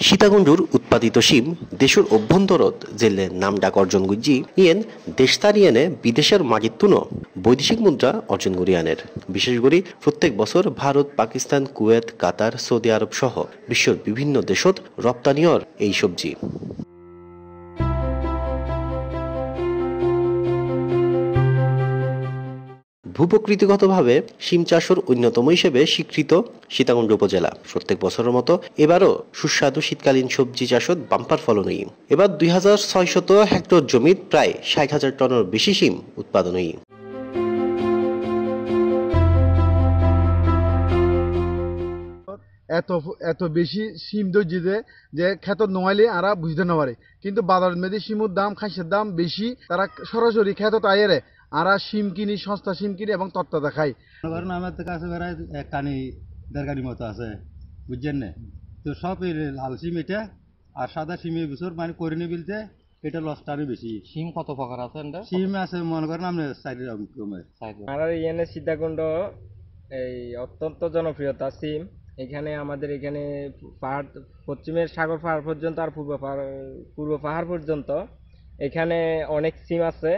সীতাকুণ্ডুর উৎপাদিত শিম দেশের অভ্যন্তরত জেলে নাম ডাক অর্জন গুজি ইয়েন দেশতারিয়েনে বিদেশের মাটির তুন বৈদেশিক মুদ্রা অর্জন করিয়ানের বিশেষ করে প্রত্যেক বছর Bharat, Pakistan, Kuwait, Qatar, Saudi Arab সহ বিশ্বের বিভিন্ন দেশত রপ্তানিয়র এই সবজি। ভূপ্রকৃতিগতভাবে শিম চাষের অন্যতম হিসেবে স্বীকৃত সীতাকুণ্ড উপজেলা। প্রত্যেক বছরের মতো এবারও সুস্বাদু শীতকালীন সবজি চাষত বাম্পার ফলনই। এবার দুই হাজার ছয়শত হেক্টর জমির প্রায় ষাট হাজার টনের বেশি শিম উৎপাদনই। এত এত বেশি সিম ধরছি যে যে খেত নয়ালে আরা বুঝতে না পারে। কিন্তু বাজার মেয়েদে সিমুর দাম, খাসের দাম বেশি, তারা সরাসরি খেত তাইরে আরা সিম কিনি সস্তা সিম কিনি এবং তত্ত্বাটা দেখাই। কারণ আমার তো কাছে বেড়ায় এক কানি দেড় কানি মতো আছে বুঝছেন না? তো সব এই লাল সিম এটা আর সাদা সিম এই বছর মানে করে নিবিলতে এটা লসটা আরও বেশি। সিম কত প্রকার আছে সিম আছে মনে করেন আপনি চারি রকমের। আমার এখানে সীতাকুণ্ড এই অত্যন্ত জনপ্রিয়তা সিম এখানে আমাদের এখানে পাহাড় পশ্চিমের সাগর পাহাড় পর্যন্ত আর পূর্ব পাহাড় পূর্ব পাহাড় পর্যন্ত এখানে অনেক সিম আছে।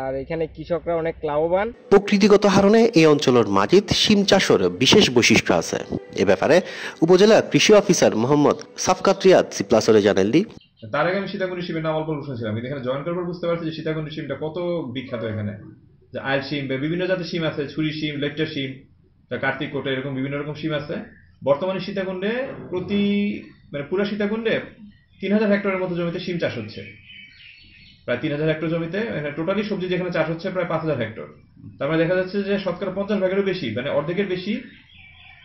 আর এখানে কৃষকরা অনেক লাভবান। প্রকৃতিগত হারণে এই অঞ্চলের মাটিত শিম চাষের বিশেষ বৈশিষ্ট্য আছে। এ ব্যাপারে উপজেলা কৃষি অফিসার মোহাম্মদ সাফকাত রিয়াদ সিপ্লাসরে জানালি তার আগে আমি সীতাকুণ্ডী শিমের নাম অল্প অল্প শুনছিলাম কিন্তু এখানে জয়েন করার পর বুঝতে পারছি যে সীতাকুণ্ডী শিমটা কত বিখ্যাত এখানে। যে আইল শিম বা বিভিন্ন জাতের শিম আছে ছুরি শিম লেকচার শিম কার্তিক কোটে এরকম বিভিন্ন রকম শিম আছে। বর্তমানে সীতাকুণ্ডে প্রতি মানে পুরো সীতাকুণ্ডে তিন হাজার হেক্টরের মতো জমিতে শিম চাষ হচ্ছে। প্রায় তিন হাজার হেক্টর জমিতে টোটালি সবজি যেখানে চাষ হচ্ছে প্রায় পাঁচ হাজার হেক্টর। তার মানে দেখা যাচ্ছে যে শতকরা পঞ্চাশ ভাগেরও বেশি মানে অর্ধেকের বেশি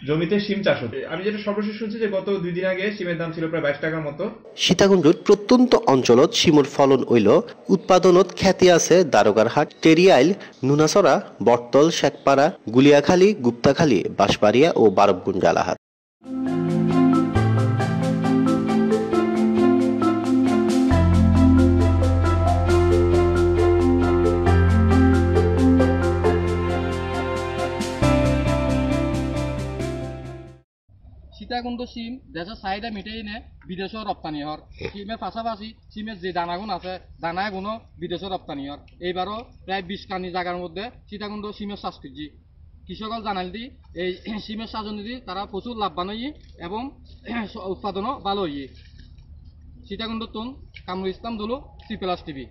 জমিতে শিম চাষ হচ্ছে। আমি যেটা সর্বশেষ শুনছি যে গত দুই দিন আগে শিমের দাম ছিল প্রায় বাইশ টাকার মতো। সীতাকুণ্ডুর প্রত্যন্ত অঞ্চলত শিমুর ফলন হইল উৎপাদনত খ্যাতি আছে দারোগারহাট টেরিয়াইল নুনাসরা বটতল শেখপাড়া গুলিয়াখালী, গুপ্তাখালী, বাঁশবাড়িয়া ও বারবগুন জালাহাট সীতাকুণ্ড সিম দেশের চাহিদা মিটাই নে বিদেশও রপ্তানি হর সিমের পাশাপাশি সিমের যে দানাগুণ আছে দানাগুণও বিদেশও রপ্তানি হর এইবারও প্রায় বিশ কানি জায়গার মধ্যে সীতাকুণ্ড সিমের চাষ করছি কৃষকল জানাল দি এই সিমের দি তারা প্রচুর লাভবান হই এবং উৎপাদনও ভালো হই সীতাকুণ্ড তুন? Kamrul Islam Dolu C plus TV.